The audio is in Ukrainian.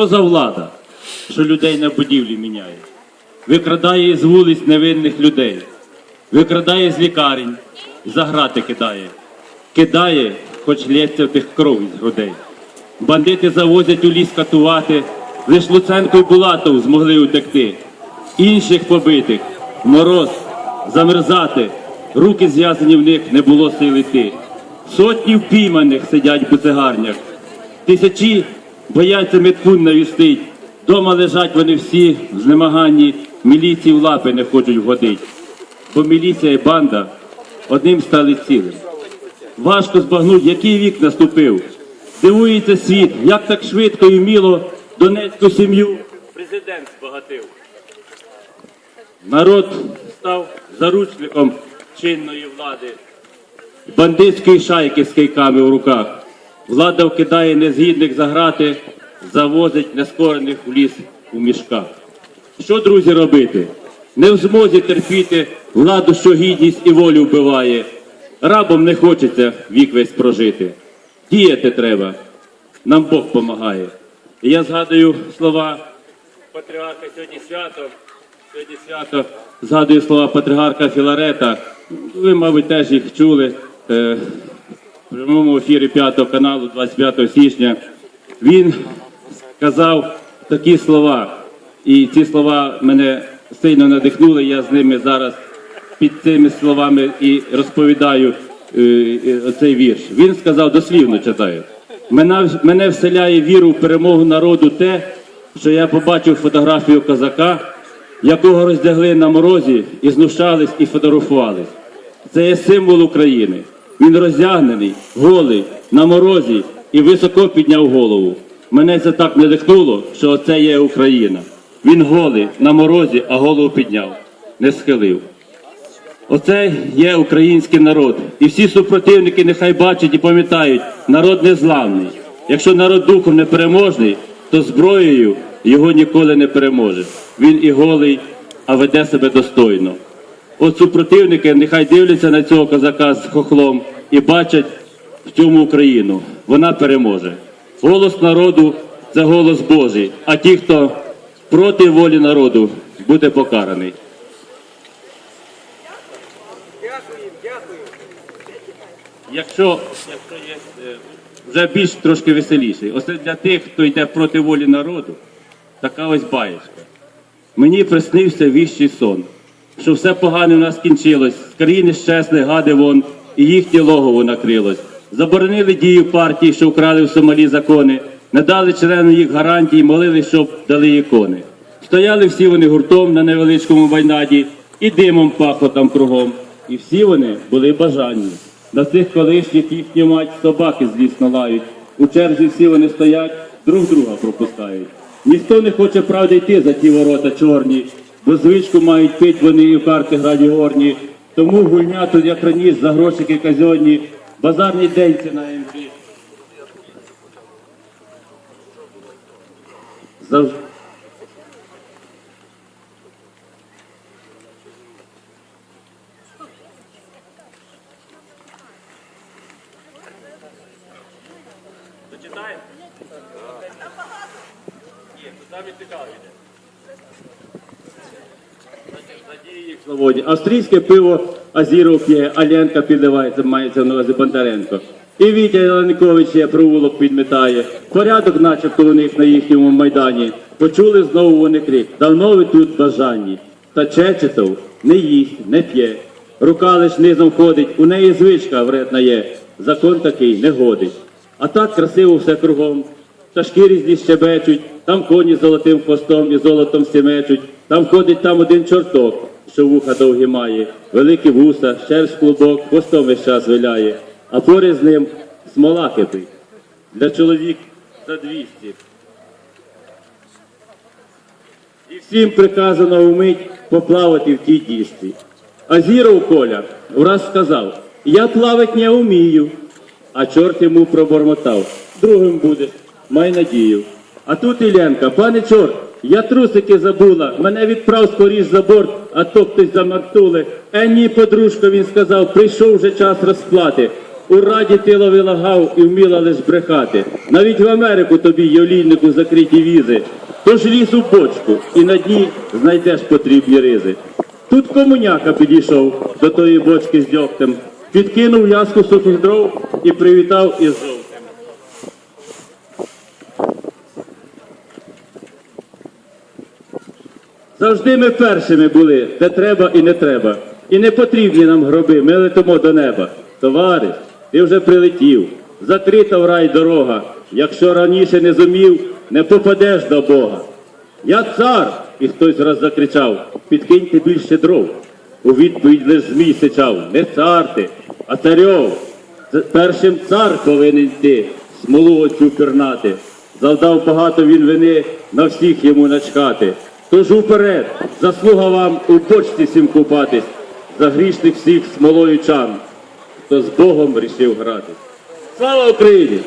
Що за влада, що людей на будівлі міняє? Викрадає з вулиць невинних людей, викрадає з лікарень, за грати кидає. Кидає, хоч лється тих кров із грудей. Бандити завозять у ліс катувати, лиш Луценко і Булатов змогли утекти. Інших побитих, мороз, замерзати, руки зв'язані в них не було сили йти. Сотні впійманих сидять в буцегарнях, Тисячі бояться меткун навістить. Дома лежать вони всі в знемаганні, міліції в лапи не хочуть вгодить. Бо міліція і банда одним стали цілим. Важко збагнуть, який вік наступив. Дивується світ, як так швидко і вміло донецьку сім'ю президент збагатив. Народ став заручником чинної влади бандитської шайки з кийками в руках. Влада вкидає незгідних за грати, завозить нескорених у ліс у мішках. Що, друзі, робити? Не в змозі терпіти владу, що гідність і волю вбиває. Рабом не хочеться вік весь прожити. Діяти треба. Нам Бог помагає. І я згадую слова патріарха сьогодні свято. Сьогодні свято згадую слова патріарха Філарета. Ви, мабуть, теж їх чули е, в прямому ефірі 5 каналу 25 січня. Він сказав такі слова, і ці слова мене сильно надихнули. Я з ними зараз під цими словами і розповідаю е, е, цей вірш. Він сказав дослівно читаю. Мене, вселяє віру в перемогу народу те, що я побачив фотографію козака, якого роздягли на морозі і знущались і фотографувались. Це є символ України. Він роздягнений, голий, на морозі і високо підняв голову. Мене це так надихнуло, що це є Україна. Він голий, на морозі, а голову підняв, не схилив. Оце є український народ. І всі супротивники нехай бачать і пам'ятають, народ незламний. Якщо народ духом не переможний, то зброєю його ніколи не переможе. Він і голий, а веде себе достойно. От супротивники нехай дивляться на цього козака з хохлом і бачать в цьому Україну. Вона переможе. Голос народу це голос Божий, а ті, хто проти волі народу, буде покараний. Якщо, якщо є вже більш трошки веселіший, ось для тих, хто йде проти волі народу, така ось баєчка. Мені приснився віщий сон, що все погане в нас кінчилось, з країни щезли гади вон, і їхнє логово накрилось. Заборонили дію партії, що вкрали в Сомалі закони, не дали членам їх гарантій, молили, щоб дали ікони. Стояли всі вони гуртом на невеличкому майнаді, і димом пахло там кругом. І всі вони були бажанні. На цих колишніх їхню мать собаки злісно лають. У черзі всі вони стоять, друг друга пропускають. Ніхто не хоче правди йти за ті ворота чорні, бо звичку мають пить вони і в карти граді горні. Тому гульня тут як раніше за грошики казьонні, базарні день це на МЖ. Завжди. Дочитаємо? Навіть цікаво йде. Австрійське пиво Азіров п'є, Аленка підливається, мається на увазі Бондаренко. І Вітя Янкович є провулок підмітає. Порядок, начебто, у них на їхньому майдані. Почули знову вони крик. Давно ви тут бажанні. Та Чечетов не їсть, не п'є. Рука лиш низом ходить, у неї звичка вредна є. Закон такий не годить. А так красиво все кругом. Пташки різні щебечуть, там коні золотим хвостом і золотом сімечуть, там ходить там один чорток, що вуха довгі має, великі вуса, шерсть клубок, хвостом весь час виляє, а поряд з ним смола кипить. Для чоловік за двісті. І всім приказано вмить поплавати в тій дісці. А Зіров Коля враз сказав, я плавать не вмію. А чорт йому пробормотав, другим будеш, май надію. А тут Ілянка, пане чорт, я трусики забула, мене відправ скоріш за борт, а то хтось замартули. Е, ні, подружко, він сказав, прийшов вже час розплати. У раді ти ловила гав і вміла лиш брехати. Навіть в Америку тобі явлійнику закриті візи. Тож ліз у бочку і на дні знайдеш потрібні ризи. Тут комуняка підійшов до тої бочки з дьогтем, підкинув в'язку сухих дров і привітав із жовтим. Завжди ми першими були, де треба і не треба. І не потрібні нам гроби, ми летимо до неба. Товариш, ти вже прилетів, закрита в рай дорога. Якщо раніше не зумів, не попадеш до Бога. Я цар, і хтось раз закричав, підкиньте більше дров. У відповідь лиш змій сичав, не цар ти, а царьов. Першим цар повинен йти, смолу оцю пірнати. Завдав багато він вини, на всіх йому начхати. Тож уперед, заслуга вам у почті сім купатись, за грішних всіх смолою чан, хто з Богом рішив грати. Слава Україні!